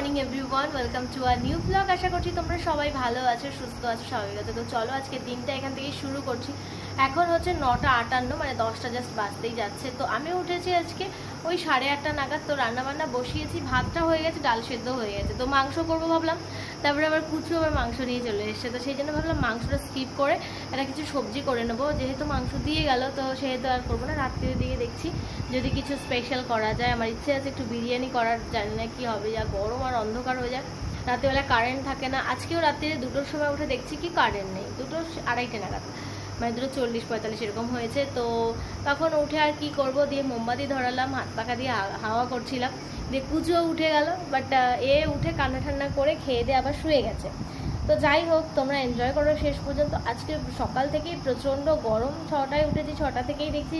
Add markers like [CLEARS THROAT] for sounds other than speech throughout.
Morning everyone welcome to our new blog আশা করছি তোমরা সবাই ভালো আছো, সুস্থ আছো, স্বাভাবিক আছো। তো চলো আজকে দিনটা এখান থেকে শুরু করছি। এখন হচ্ছে নটা আটান্ন মানে দশটা জাস্ট বাজতেই যাচ্ছে। তো আমি উঠেছি আজকে ওই সাড়ে আটটা নাগাদ। তো রান্নাবান্না বসিয়েছি, ভাতটা হয়ে গেছে, ডাল সেদ্ধ হয়ে গেছে। তো মাংস করব ভাবলাম, তারপরে আবার কুচু আবার মাংস নিয়ে চলে এসেছে। তো সেই জন্য ভাবলাম মাংসটা স্কিপ করে একটা কিছু সবজি করে নেব। যেহেতু মাংস দিয়ে গেল, তো সেহেতু আর করব না। রাত্রির দিকে দেখছি যদি কিছু স্পেশাল করা যায়। আমার ইচ্ছে আছে একটু বিরিয়ানি করার, জানি না কি হবে। যা গরম আর অন্ধকার হয়ে যায়। রাত্রিবেলা কারেন্ট থাকে না। আজকেও রাত্রিরে দুটোর সময় উঠে দেখছি কি কারেন্ট নেই। দুটো আড়াইটে নাগাদ। মানে দুটো চল্লিশ পঁয়তাল্লিশ এরকম হয়েছে। তো তখন উঠে আর কি করব? দিয়ে মোমবাতি ধরালাম, হাত পাখা দিয়ে হাওয়া করছিলাম। দিয়ে কুচুও উঠে গেল বাট এ উঠে কান্না ঠান্না করে খেয়ে দিয়ে আবার শুয়ে গেছে। তো যাই হোক, তোমরা এনজয় করো শেষ পর্যন্ত। আজকে সকাল থেকেই প্রচণ্ড গরম। ছটায় উঠেছি, ছটা থেকেই দেখছি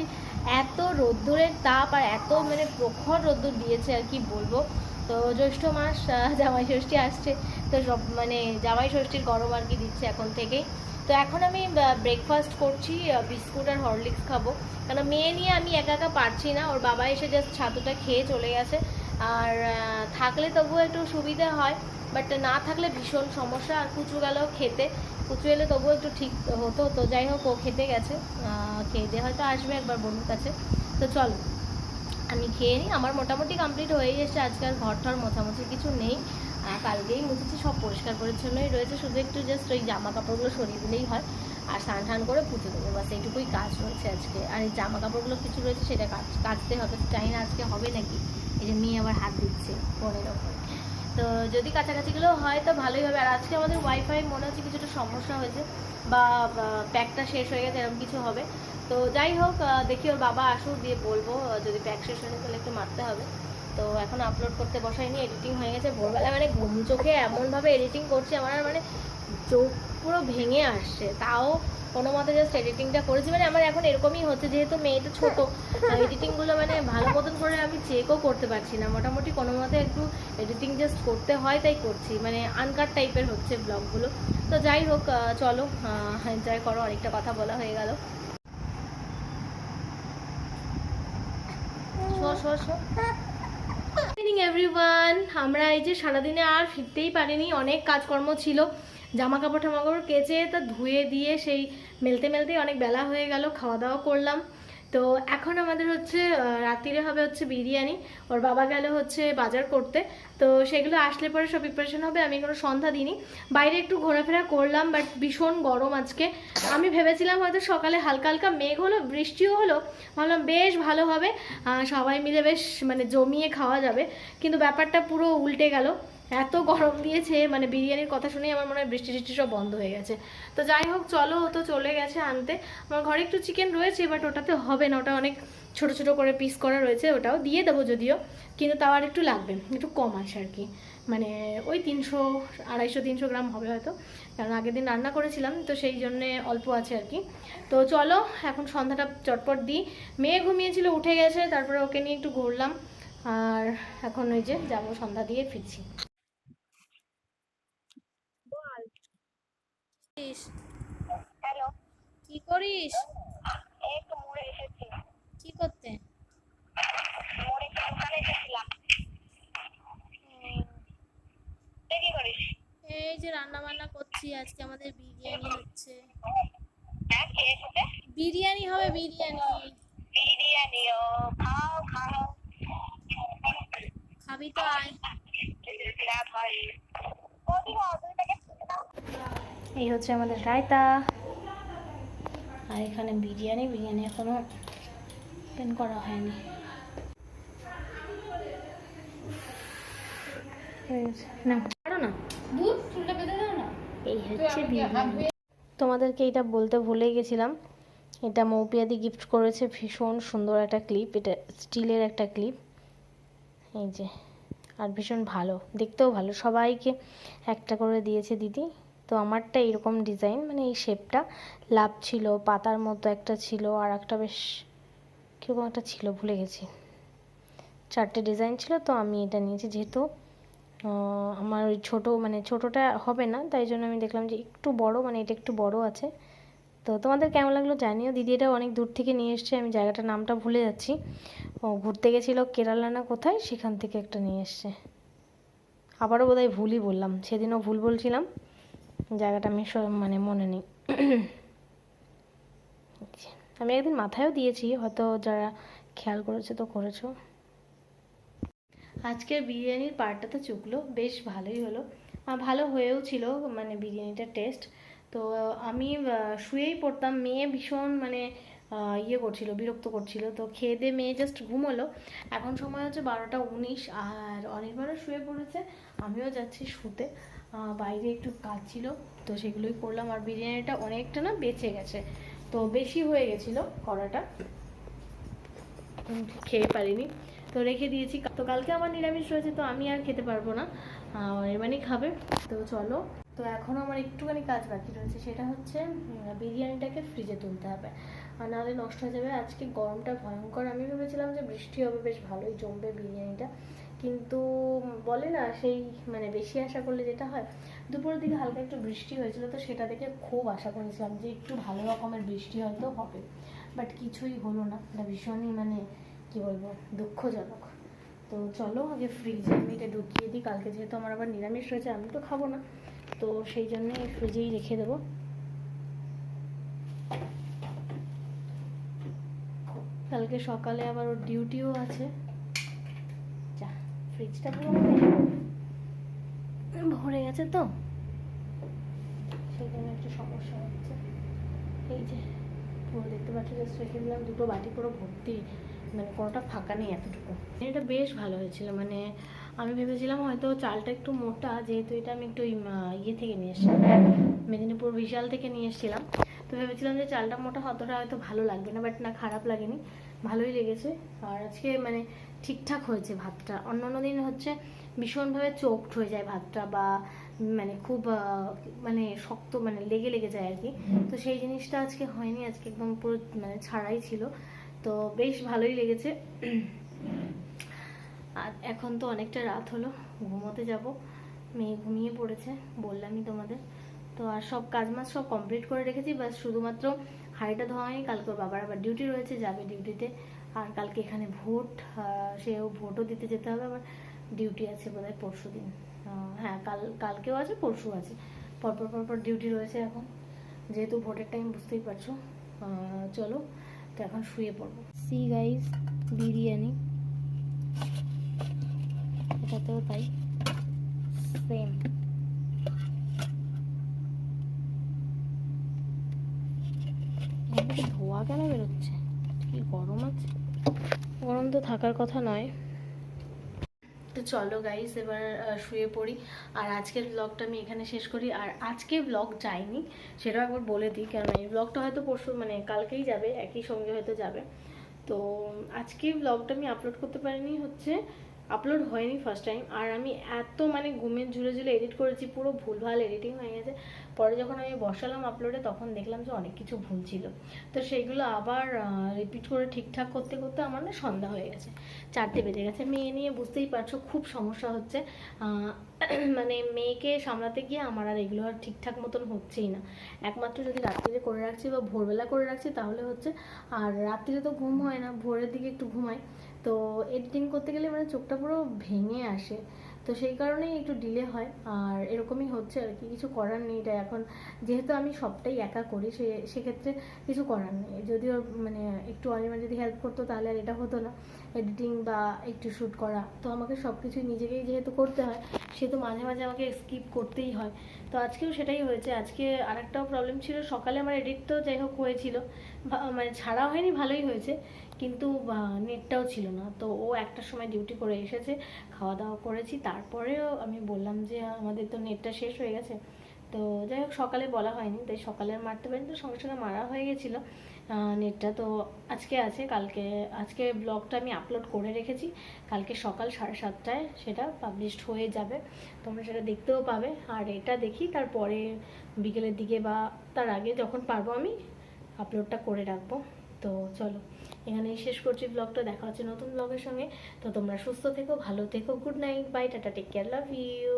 এত রোদ্দুরের তাপ আর এত মানে প্রখর রোদ্দুর দিয়েছে আর কি বলব। তো জ্যৈষ্ঠ মাস জামাই ষষ্ঠী আসছে, তো সব মানে জামাই ষষ্ঠীর গরম আর কি দিচ্ছে এখন থেকেই তো এখন আমি ব্রেকফাস্ট করছি বিস্কুট আর হরলিক্স খাব। কারণ মেয়ে নিয়ে আমি একা একা পারছি না, ওর বাবা এসে জাস্ট ছাতুটা খেয়ে চলে গেছে। আর থাকলে তবুও একটু সুবিধা হয় বাট না থাকলে ভীষণ সমস্যা। আর কুচু গেল খেতে, কুচু এলে তবুও একটু ঠিক হতো, তো যাই হোক ও খেতে গেছে। খেয়ে দিয়ে হয়তো আসবে একবার বন্ধুর কাছে। তো চলো। আমি খেয়ে নিই। আমার মোটামুটি কমপ্লিট হয়ে গেছে। আজকাল ঘর ঠর মোছামুছি কিছু নেই। কালকেই মুছেছি, সব পরিষ্কার পরিচ্ছন্নই রয়েছে। শুধু একটু জাস্ট ওই জামা কাপড়গুলো সরিয়ে দিলেই হয়। আর স্নান টান করে পুজো দেবো। বাস এইটুকুই কাজ রয়েছে আজকে। আর এই জামা কাপড়গুলো কিছু রয়েছে, সেটা কাজ, কাচতে হবে। জানি না আজকে হবে নাকি। এই যে মেয়ে আবার হাত দিচ্ছে ফোনের ওপর। তো যদি কাছাকাছিগুলো হয়, তো ভালোই হবে। আর আজকে আমাদের ওয়াইফাই মনে হচ্ছে কিছুটা সমস্যা হয়েছে বা প্যাকটা শেষ হয়ে গেছে, এরকম কিছু হবে। তো যাই হোক দেখি ওর বাবা আসুক, দিয়ে বলব যদি প্যাক শেষ হয়ে তাহলে একটু মারতে হবে। তো এখন আপলোড করতে বসাইনি এডিটিং হয়ে গেছে। ভোরবেলা মানে ঘুম চোখে এমনভাবে এডিটিং করছি, আমার মানে চোখ পুরো ভেঙে আসছে। তাও কোনো মতে জাস্ট এডিটিংটা করেছি। মানে আমার এখন এরকমই হচ্ছে যেহেতু মেয়েটা ছোট এডিটিংগুলো মানে ভালো মতন করে আমি চেকও করতে পারছি না। মোটামুটি কোনো মতে একটু এডিটিং জাস্ট করতে হয় তাই করছি। মানে আনকাট টাইপের হচ্ছে ব্লগগুলো তো যাই হোক চলো এনজয় করো অনেকটা কথা বলা হয়ে গেল। শো শো শো। ইভিনিং এভরিওয়ান আমরা এই যে সারাদিনে আর ফিরতেই পারিনি, অনেক কাজকর্ম ছিল। জামা কাপড় কাপড় কেচে তা ধুয়ে দিয়ে সেই মেলতে মেলতেই অনেক বেলা হয়ে গেল খাওয়া দাওয়া করলাম। তো এখন আমাদের হচ্ছে রাত্রিরে হবে হচ্ছে বিরিয়ানি। ওর বাবা গেল হচ্ছে বাজার করতে। তো সেগুলো আসলে পরে সব প্রিপারেশন হবে, আমি কোনো সন্ধ্যা দিইনি। বাইরে একটু ঘোরাফেরা করলাম বাট ভীষণ গরম আজকে। আমি ভেবেছিলাম হয়তো সকালে হালকা হালকা মেঘ হলো, বৃষ্টিও হলো। ভাবলাম বেশ ভালো হবে। সবাই মিলে বেশ মানে জমিয়ে খাওয়া যাবে। কিন্তু ব্যাপারটা পুরো উল্টে গেল। এত গরম দিয়েছে মানে বিরিয়ানির কথা শুনেই আমার মনে হয় বৃষ্টি টিষ্টি সব বন্ধ হয়ে গেছে। তো যাই হোক, চলো ও তো চলে গেছে আনতে। আমার ঘরে একটু চিকেন রয়েছে বাট ওটাতে হবে না, ওটা অনেক ছোট ছোট করে পিস করা রয়েছে, ওটাও দিয়ে দেবো যদিও, কিন্তু তাও আর একটু লাগবে, একটু কম আসে আর কি। মানে ওই তিনশো, আড়াইশো, তিনশো গ্রাম হবে হয়তো, কারণ আগের দিন রান্না করেছিলাম, তো সেই জন্যে অল্প আছে আর কি। তো চলো, এখন সন্ধ্যাটা চটপট দিই। মেয়ে ঘুমিয়েছিল, উঠে গেছে, তারপরে ওকে নিয়ে একটু ঘুরলাম, আর এখন ওই যে যাব সন্ধ্যা দিয়ে ফিরছি। হ্যালো। কি করিস? তো মোড়ে এসেছি। কি করতে? মোড়ে দোকানে এসেছিলাম তুই কি করিস? এই যে রান্না বান্না করছি আজকে আমাদের বিরিয়ানি হচ্ছে। হ্যাঁ বিরিয়ানি হবে বিরিয়ানি। বিরিয়ানি ও খাও খাও। খাবি তো আয়। না ভাই। কদি খাও প্যাকেট এই হচ্ছে আমাদের রায়তা। আর এখানে বিরিয়ানি বিরিয়ানি এখনও ওপেন করা হয়নি। হয়ে না। এই হচ্ছে বিরিয়ানি। তোমাদেরকে এটা বলতে ভুলে গেছিলাম। এটা মৌপিয়াদি গিফট করেছে ভীষণ সুন্দর একটা ক্লিপ এটা স্টিলের একটা ক্লিপ এই যে আর ভীষণ ভালো দেখতেও ভালো। সবাইকে একটা করে দিয়েছে দিদি। তো আমারটা এরকম ডিজাইন মানে এই শেপটা লাভ ছিল, পাতার মতো একটা ছিল, আর একটা বেশ কীরকম একটা ছিল, ভুলে গেছি। চারটে ডিজাইন ছিল, তো আমি এটা নিয়েছি। যেহেতু আমার ওই ছোটো মানে ছোটোটা হবে না, তাই জন্য আমি দেখলাম যে একটু বড় মানে এটা একটু বড় আছে। তো তোমাদের কেমন লাগল জানিও। দিদি এটা অনেক দূর থেকে নিয়ে এসছে, আমি জায়গাটার নামটা ভুলে যাচ্ছি। ও ঘুরতে গেছিল কেরালা না কোথায়, সেখান থেকে একটা নিয়ে এসছে। আবারও বোধহয় ভুলই বললাম, সেদিনও ভুল বলছিলাম। জায়গাটা আমি মানে মনে নেই। আমি একদিন মাথায়ও দিয়েছি, হয়তো যারা খেয়াল করেছে তো করেছ। আজকের বিরিয়ানির পার্টটা তো চুকলো, বেশ ভালোই হলো। ভালো হয়েও ছিল মানে বিরিয়ানিটার টেস্ট। তো আমি শুয়েই পড়তাম, মেয়ে ভীষণ মানে ইয়ে করছিল, বিরক্ত করছিল। তো খেয়ে দিয়ে মেয়ে জাস্ট ঘুমোলো। এখন সময় হচ্ছে বারোটা উনিশ, আর অনির্বাণও শুয়ে পড়েছে, আমিও যাচ্ছি শুতে। বাইরে একটু কাজ ছিল, তো সেগুলোই করলাম। আর বিরিয়ানিটা অনেকটা না বেঁচে গেছে, তো বেশি হয়ে গেছিল কড়াটা। খেয়ে পারিনি। তো রেখে দিয়েছি। তো কালকে আমার নিরামিষ রয়েছে, তো আমি আর খেতে পারব না। এবারই খাবে। তো চলো। তো এখনও আমার একটুখানি কাজ বাকি রয়েছে, সেটা হচ্ছে বিরিয়ানিটাকে ফ্রিজে তুলতে হবে। আর নাহলে নষ্ট হয়ে যাবে। আজকে গরমটা ভয়ঙ্কর। আমি ভেবেছিলাম যে বৃষ্টি হবে, বেশ ভালোই জমবে বিরিয়ানিটা। কিন্তু বলে না, সেই মানে বেশি আশা করলে যেটা হয়, দুপুরের দিকে হালকা একটু বৃষ্টি হয়েছিল, তো সেটা দেখে খুব আশা করেছিলাম যে একটু ভালো রকমের বৃষ্টি হয়তো হবে। বাট কিছুই হলো না। এটা ভীষণই মানে কি বলব, দুঃখজনক। তো চলো আগে ফ্রিজে আমি এটা ঢুকিয়ে দিই। কালকে যেহেতু আমার আবার নিরামিষ রয়েছে, আমি তো খাব না। তো সেই জন্যে ফ্রিজেই রেখে দেবো। কালকে সকালে আবার ওর ডিউটিও আছে। যা ফ্রিজটা পুরো ভরে গেছে তো। সেই জন্য একটু সমস্যা হচ্ছে। এই যে, পুরো দেখতে পাচ্ছ জাস্ট রেখে দিলাম। দুটো বাটি পুরো ভর্তি। মানে কোনোটা ফাঁকা নেই এতটুকু। এটা বেশ ভালো হয়েছিল। মানে আমি ভেবেছিলাম হয়তো চালটা একটু মোটা, যেহেতু এটা আমি একটু ইয়ে থেকে নিয়ে এসেছিলাম, মেদিনীপুর বিশাল থেকে নিয়ে এসেছিলাম। তো ভেবেছিলাম যে চালটা মোটা অতটা হয়তো ভালো লাগবে না বাট না, খারাপ লাগেনি। ভালোই লেগেছে। আর আজকে মানে ঠিকঠাক হয়েছে ভাতটা। অন্য অন্য দিন হচ্ছে ভীষণভাবে চোখড হয়ে যায় ভাতটা বা মানে খুব মানে শক্ত মানে লেগে লেগে যায় আর কি। তো সেই জিনিসটা আজকে হয়নি, আজকে একদম পুরো মানে ছাড়াই ছিল। তো বেশ ভালোই লেগেছে। আর এখন তো অনেকটা রাত হলো, ঘুমোতে যাব। মেয়ে ঘুমিয়ে পড়েছে, বললামই তোমাদের। তো আর সব কাজ মাজ সব কমপ্লিট করে রেখেছি, বাস শুধুমাত্র হাঁড়িটা ধোয়া হয়নি কালকে বাবার আবার ডিউটি রয়েছে, যাবে ডিউটিতে আর কালকে এখানে ভোট সেও ভোটও দিতে যেতে হবে, আবার ডিউটি আছে বোধহয় পরশু দিন হ্যাঁ কাল, কালকেও আছে, পরশু আছে। পরপর পরপর ডিউটি রয়েছে এখন। যেহেতু ভোটের টাইম বুঝতেই পারছ। চলো, তো এখন শুয়ে পড়ব। See guys biryani. এটাতেও তাই। সেম ধোয়া কেন বেরোচ্ছে? কি গরম আছে? গরম তো থাকার কথা নয়। তো চলো গাইস এবার শুয়ে পড়ি। আর আজকের ব্লগটা আমি এখানে শেষ করি। আর আজকে ব্লগ যায়নি সেটাও একবার বলে দিই। কারণ এই ব্লগটা হয়তো পরশু মানে কালকেই যাবে, একই সঙ্গে হয়তো যাবে। তো আজকে ব্লগটা আমি আপলোড করতে পারিনি, হচ্ছে আপলোড হয়নি ফার্স্ট টাইম আর আমি এত মানে ঘুমের ঝুলে ঝুলে এডিট করেছি, পুরো ভুলভাল এডিটিং হয়ে গেছে। পরে যখন আমি বসালাম আপলোডে তখন দেখলাম যে অনেক কিছু ভুল ছিল। তো সেইগুলো আবার রিপিট করে ঠিকঠাক করতে করতে আমার না সন্ধ্যা হয়ে গেছে। চারটে বেজে গেছে। মেয়ে নিয়ে বুঝতেই পারছ খুব সমস্যা হচ্ছে। [CLEARS THROAT] মানে মেয়েকে সামলাতে গিয়ে আমার আর এগুলো আর ঠিকঠাক মতন হচ্ছেই না। একমাত্র যদি রাত্রিরে করে রাখছি বা ভোরবেলা করে রাখছি, তাহলে হচ্ছে, আর রাত্রিরে তো ঘুম হয় না, ভোরের দিকে একটু ঘুমাই। তো এডিটিং করতে গেলে মানে চোখটা পুরো ভেঙে আসে। তো সেই কারণেই একটু ডিলে হয়। আর এরকমই হচ্ছে আর কি, কিছু করার নেই এটা এখন। যেহেতু আমি সবটাই একা করি, সে, সেক্ষেত্রে কিছু করার নেই। যদিও মানে একটু অনিমা যদি হেল্প করতো তাহলে আর এটা হতো না। এডিটিং বা একটু শ্যুট করা। তো আমাকে সব কিছুই নিজেকেই যেহেতু করতে হয়, সেহেতু মাঝে মাঝে আমাকে স্কিপ করতেই হয়। তো আজকেও সেটাই হয়েছে। আজকে আরেকটাও প্রবলেম ছিল। সকালে আমার এডিট তো যাই হোক হয়েছিল। মানে ছাড়া হয়নি, ভালোই হয়েছে। কিন্তু নেটটাও ছিল না। তো ও একটার সময় ডিউটি করে এসেছে খাওয়া দাওয়া করেছি। তারপরেও আমি বললাম যে, আমাদের তো নেটটা শেষ হয়ে গেছে। তো যাই হোক, সকালে বলা হয়নি। তাই সকালে মারতে পারিনি। তো সঙ্গে সঙ্গে মারা হয়ে গেছিল। নেটটা তো আজকে আছে। কালকে, আজকে ব্লগটা আমি আপলোড করে রেখেছি। কালকে সকাল সাড়ে সাতটায় সেটা পাবলিশড হয়ে যাবে। তোমরা সেটা দেখতেও পাবে। আর এটা দেখি, তারপরে বিকেলের দিকে বা তার আগে যখন পারব আমি আপলোডটা করে রাখব। তো চলো, এখানেই শেষ করছি ব্লগটা দেখা হচ্ছে নতুন ব্লগের সঙ্গে। তো তোমরা সুস্থ থেকো, ভালো থেকো good night bye tata take care love you